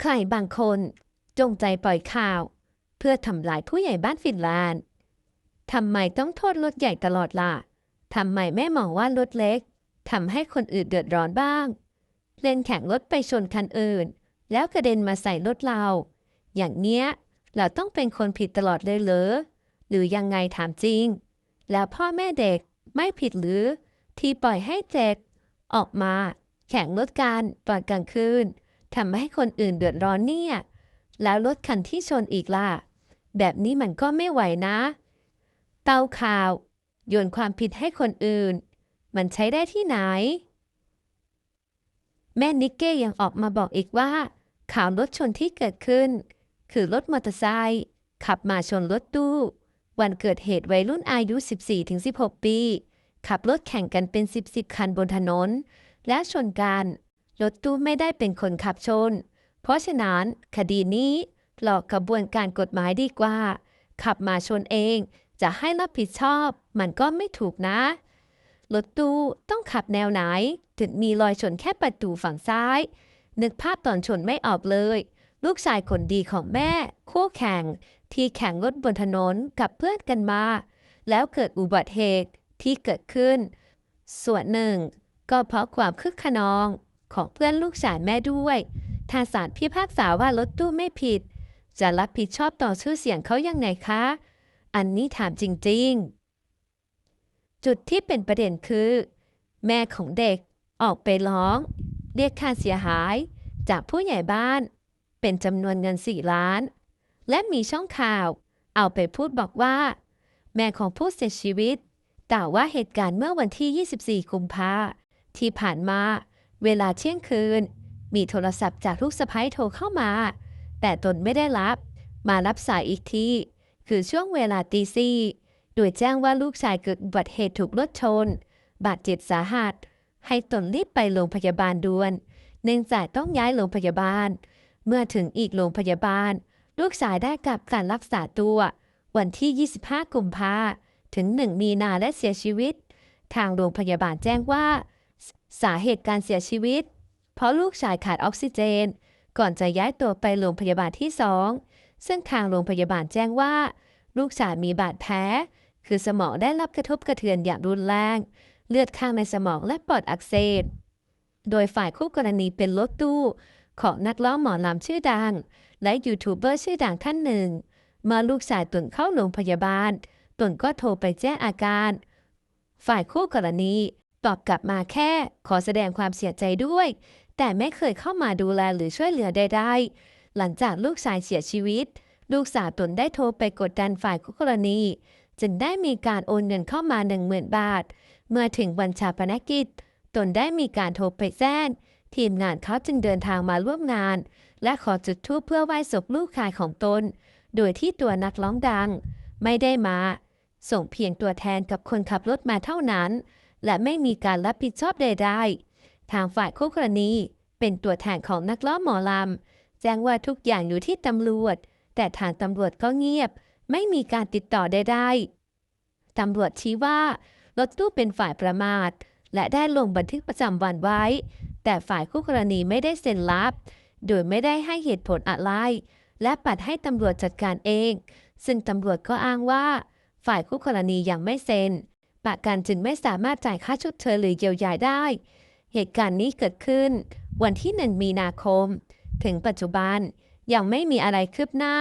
ใครบางคน จงใจปล่อยข่าว เพื่อทำลายผู้ใหญ่บ้านฟินแลนด์ทำไมต้องโทษรถใหญ่ตลอดล่ะทำไมแม่มองว่ารถเล็กทำให้คนอื่นเดือดร้อนบ้าง เล่นแข่งรถไปชนคันอื่น แล้วกระเด็นมาใส่รถเรา อย่างเนี้ยเราต้องเป็นคนผิดตลอดเลยเหรอหรือยังไงถามจริง แล้วพ่อแม่เด็กไม่ผิดหรือที่ปล่อยให้เด็กออกมา แข่งรถกันตอนกลางคืน ทำให้คนอื่นเดือดร้อนเนี่ย แล้วรถคันที่ชนอีกล่ะ แบบนี้มันก็ไม่ไหวนะ เตาข่าว โยนความผิดให้คนอื่น มันใช้ได้ที่ไหน แม่นิกเก้ยังออกมาบอกอีกว่า ข่าวรถชนที่เกิดขึ้น คือรถมอเตอร์ไซค์ขับมาชนรถตู้วันเกิดเหตุวัยรุ่นอายุ 14-16 ปี ขับรถแข่งกันเป็น 10ๆคันบนถนน และชนกัน รถตู้ไม่ได้เป็นคนขับชน เพราะฉะนั้นคดีนี้หลอกกระบวนการกฎหมายดีกว่า ขับมาชนเองจะให้รับผิดชอบ มันก็ไม่ถูกนะ รถตู้ต้องขับแนวไหน ถึงมีรอยชนแค่ประตูฝั่งซ้าย นึกภาพตอนชนไม่ออกเลย ลูกชายคนดีของแม่ คู่แข่ง ที่แข่งรถบนถนนกับเพื่อนกันมา แล้วเกิดอุบัติเหตุที่เกิดขึ้น ส่วนหนึ่ง ก็เพราะความคึกขนอง ของเพื่อนลูกชายแม่ด้วยถ้าศาลพิพากษาว่ารถตู้ไม่ผิด จะรับผิดชอบต่อชื่อเสียงเขายังไงคะ อันนี้ถามจริงๆ จุดที่เป็นประเด็นคือ แม่ของเด็กออกไปร้อง เรียกค่าเสียหาย จากผู้ใหญ่บ้าน เป็นจำนวนเงิน4ล้าน และมีช่องข่าว เอาไปพูดบอกว่า แม่ของผู้เสียชีวิตกล่าวว่าเหตุการณ์เมื่อวันที่ 24 กุมภาที่ผ่านมา เวลาเที่ยงคืน มีโทรศัพท์จากลูกสะพ้ยโทรเข้ามา แต่ตนไม่ได้รับ มารับสายอีกที คือช่วงเวลาตีสี่โดยแจ้งว่าลูกชายเกิดอุบัติเหตุถูกรถชน บาดเจ็บสาหัส ให้ตนรีบไปโรงพยาบาลด่วน เนื่องจากต้องย้ายโรงพยาบาล เมื่อถึงอีกโรงพยาบาล ลูกชายได้กลับการรักษาตัว วันที่ 25 กุมภาถึง 1 มีนาและเสียชีวิต ทางโรงพยาบาลแจ้งว่า สาเหตุการเสียชีวิต เพราะลูกชายขาดออกซิเจน ก่อนจะย้ายตัวไปโรงพยาบาลที่สองซึ่งทางโรงพยาบาลแจ้งว่า ลูกชายมีบาดแผลคือสมองได้รับกระทบกระเทือนอย่างรุนแรง เลือดข้างในสมองและปอดอักเสบโดยฝ่ายคู่กรณีเป็นรถตู้ของนักร้องหมอลำชื่อดัง และยูทูบเบอร์ชื่อดังท่านหนึ่ง เมื่อลูกชายตุนเข้าโรงพยาบาลตนก็โทรไปแจ้งอาการ ฝ่ายคู่กรณี ตอบกลับมาแค่ ขอแสดงความเสียใจด้วย แต่ไม่เคยเข้ามาดูแลหรือช่วยเหลือใดๆหลังจากลูกชายเสียชีวิต ลูกสาวตนได้โทรไปกดดันฝ่ายคู่กรณี จึงได้มีการโอนเงินเข้ามาหนึ่งหมื่นบาท เมื่อถึงวันชาปนกิจ ตนได้มีการโทรไปแจ้งทีมงานเขาจึงเดินทางมาร่วมงาน และขอจุดธูปเพื่อไหว้ศพลูกชายของตน โดยที่ตัวนักร้องดัง ไม่ได้มา ส่งเพียงตัวแทนกับคนขับรถมาเท่านั้น และไม่มีการรับผิดชอบใดๆ ทางฝ่ายคู่กรณี เป็นตัวแทนของนักร้อหมอลำ แจ้งว่าทุกอย่างอยู่ที่ตำรวจ แต่ทางตำรวจก็เงียบ ไม่มีการติดต่อใดๆ ตำรวจชี้ว่ารถตู้เป็นฝ่ายประมาท และได้ลงบันทึกประจำวันไว้ แต่ฝ่ายคู่กรณีไม่ได้เซ็นรับ โดยไม่ได้ให้เหตุผลอะไร และปัดให้ตำรวจจัดการเอง ซึ่งตำรวจก็อ้างว่า ฝ่ายคู่กรณียังไม่เซ็น ประกันจึงไม่สามารถจ่ายค่าชดเชยหรือเยียวยาได้ เหตุการณ์นี้เกิดขึ้น วันที่หนึ่งมีนาคม ถึงปัจจุบันยังไม่มีอะไรคืบหน้า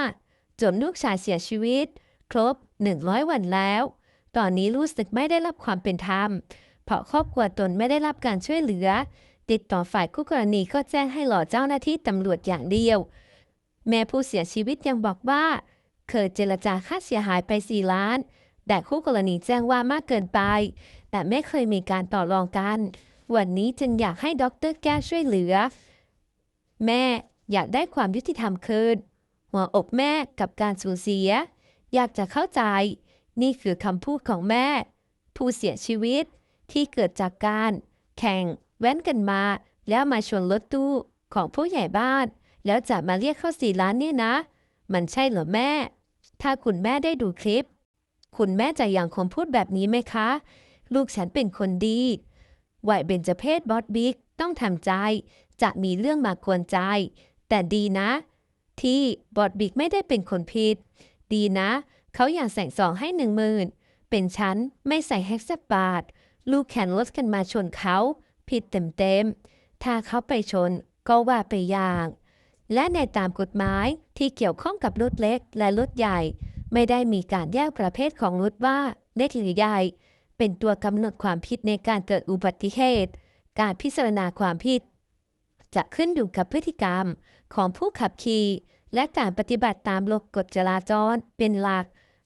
จนลูกชายเสียชีวิต ครบ 100 วันแล้ว ตอนนี้รู้สึกไม่ได้รับความเป็นธรรม เพราะครอบครัวตนไม่ได้รับการช่วยเหลือ ติดต่อฝ่ายคู่กรณีก็แจ้งให้หล่อเจ้าหน้าที่ตำรวจอย่างเดียว แม่ผู้เสียชีวิตยังบอกว่า เคยเจรจาค่าเสียหายไป 4 ล้าน แต่คู่กรณีแจ้งว่ามากเกินไป แต่ไม่เคยมีการต่อรองกัน วันนี้จึงอยากให้ด็อกเตอร์แก้ช่วยเหลือ แม่อยากได้ความยุติธรรมคืนหัวอกแม่กับการสูญเสีย อยากจะเข้าใจ นี่คือคำพูดของแม่ ผู้เสียชีวิตที่เกิดจากการแข่งแว้นกันมา แล้วมาชนรถตู้ของผู้ใหญ่บ้าน แล้วจะมาเรียกเข้าสี่ล้านเนี่ยนะ มันใช่เหรอแม่ ถ้าคุณแม่ได้ดูคลิป คุณแม่จะยังคงพูดแบบนี้ไหมคะ ลูกฉันเป็นคนดีวัยเบญจเพศบอสบิ๊กต้องทำใจ จะมีเรื่องมากวนใจ แต่ดีนะ ที่บอดบิกไม่ได้เป็นคนผิด ดีนะ เขาอยากแสงสองให้หนึ่งหมื่นเป็นฉันไม่ใส่แฮกสักบาท ลูกแข่งรถกันมาชนเขา ผิดเต็มๆ ถ้าเขาไปชนก็ว่าไปอย่าง และในตามกฎหมายที่เกี่ยวข้องกับรถเล็กและรถใหญ่ ไม่ได้มีการแยกประเภทของรถว่าเล็กหรือใหญ่ เป็นตัวกำหนดความผิดในการเกิดอุบัติเหตุ การพิจารณาความผิด จะขึ้นอยู่กับพฤติกรรมของผู้ขับขี่และการปฏิบัติตามกฎจราจรเป็นหลัก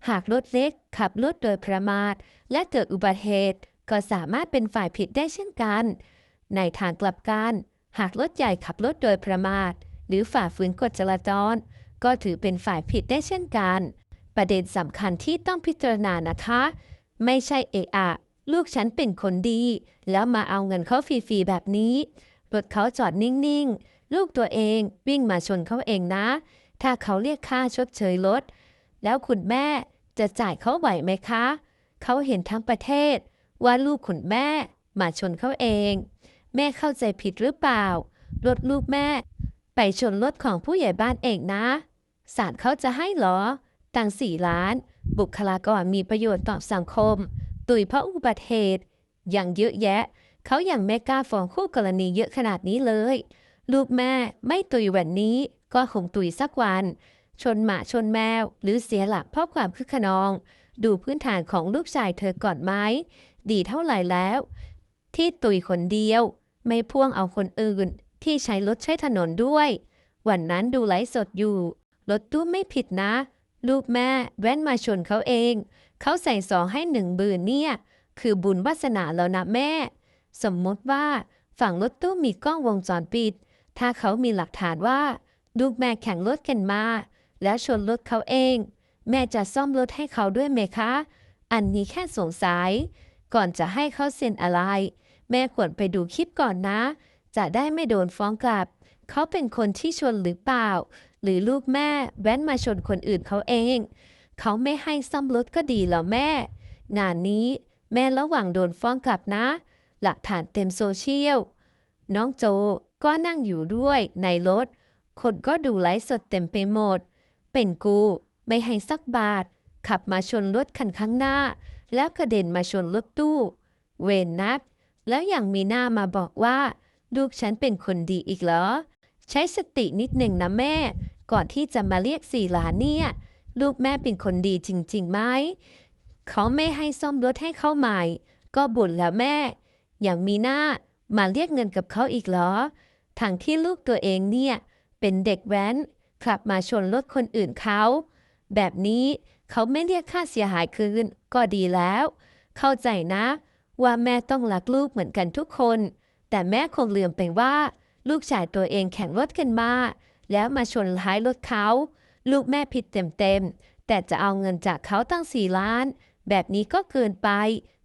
หากรถเล็กขับรถโดยประมาท และเกิดอุบัติเหตุ ก็สามารถเป็นฝ่ายผิดได้เช่นกัน ในทางกลับกันหากรถใหญ่ขับรถโดยประมาท หรือฝ่าฝืนกฎจราจร ก็ถือเป็นฝ่ายผิดได้เช่นกัน ประเด็นสำคัญที่ต้องพิจารณานะคะ ไม่ใช่เอะอะลูกฉันเป็นคนดี แล้วมาเอาเงินเขาฟรีๆแบบนี้รถเขาจอดนิ่งๆ ลูกตัวเองวิ่งมาชนเขาเองนะ ถ้าเขาเรียกค่าชดเชยรถแล้วคุณแม่จะจ่ายเขาไหวไหมคะ เขาเห็นทั้งประเทศ ว่าลูกคุณแม่มาชนเขาเอง แม่เข้าใจผิดหรือเปล่า รถลูกแม่ ไปชนรถของผู้ใหญ่บ้านเองนะศาลเขาจะให้หรอ ตังสี่ล้าน บุคลากรมีประโยชน์ต่อสังคม ตุยเพราะอุบัติเหตุ อย่างเยอะแยะ เขาอย่างไม่กล้าฟ้องคู่กรณีเยอะขนาดนี้เลย ลูกแม่ไม่ตุยวันนี้ก็คงตุยสักวัน ชนหมาชนแมว หรือเสียหลักเพราะความคึกขนอง ดูพื้นฐานของลูกชายเธอก่อนไหมดีเท่าไหร่แล้ว ที่ตุยคนเดียว ไม่พ่วงเอาคนอื่น ที่ใช้รถใช้ถนนด้วย วันนั้นดูไลฟ์สดอยู่ รถตู้ไม่ผิดนะ ลูกแม่แว้นมาชนเขาเอง เขาใส่ซองให้หนึ่งบืนเนี่ย คือบุญวาสนาแล้วนะแม่ สมมติว่าฝั่งรถตู้มีกล้องวงจรปิด ถ้าเขามีหลักฐานว่า ลูกแม่แข่งรถกันมา แล้วชนรถเขาเอง แม่จะซ่อมรถให้เขาด้วยไหมคะ อันนี้แค่สงสัย ก่อนจะให้เขาเซ็นอะไร แม่ควรไปดูคลิปก่อนนะ จะได้ไม่โดนฟ้องกลับ เขาเป็นคนที่ชนหรือเปล่า หรือลูกแม่แว้นมาชนคนอื่นเขาเอง เขาไม่ให้ซ่อมรถก็ดีแล้วแม่งานนี้แม่ระหว่างโดนฟ้องกลับนะ หลักฐานเต็มโซเชียล น้องโจก็นั่งอยู่ด้วยในรถ คนก็ดูไลฟ์สดเต็มไปหมด เป็นกูไม่ให้สักบาท ขับมาชนรถคันข้างหน้า แล้วกระเด็นมาชนรถตู้ เวนนับ แล้วยังมีหน้ามาบอกว่า ลูกฉันเป็นคนดีอีกเหรอ ใช้สตินิดหนึ่งนะแม่ ก่อนที่จะมาเรียกสี่หลานเนี่ย ลูกแม่เป็นคนดีจริงๆไหมเขาไม่ให้ซ่อมรถให้เขาใหม่ ก็บ่นแล้วแม่ อย่างมีหน้ามาเรียกเงินกับเขาอีกเหรอทางที่ลูกตัวเองเนี่ย เป็นเด็กแว้นขับมาชนรถคนอื่นเขา แบบนี้เขาไม่เรียกค่าเสียหายคืนก็ดีแล้ว เข้าใจนะ ว่าแม่ต้องรักลูกเหมือนกันทุกคน แต่แม่คงลืมไปว่า ลูกชายตัวเองแข่งรถกันมา แล้วมาชนท้ายรถเขา ลูกแม่ผิดเต็มๆ แต่จะเอาเงินจากเขาตั้งสี่ล้าน แบบนี้ก็เกินไป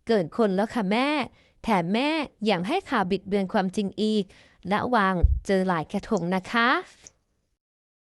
เกินคนแล้วค่ะแม่ แถมแม่ยังให้ข่าวบิดเบือนความจริงอีกระวังเจอหลายกระทงนะคะ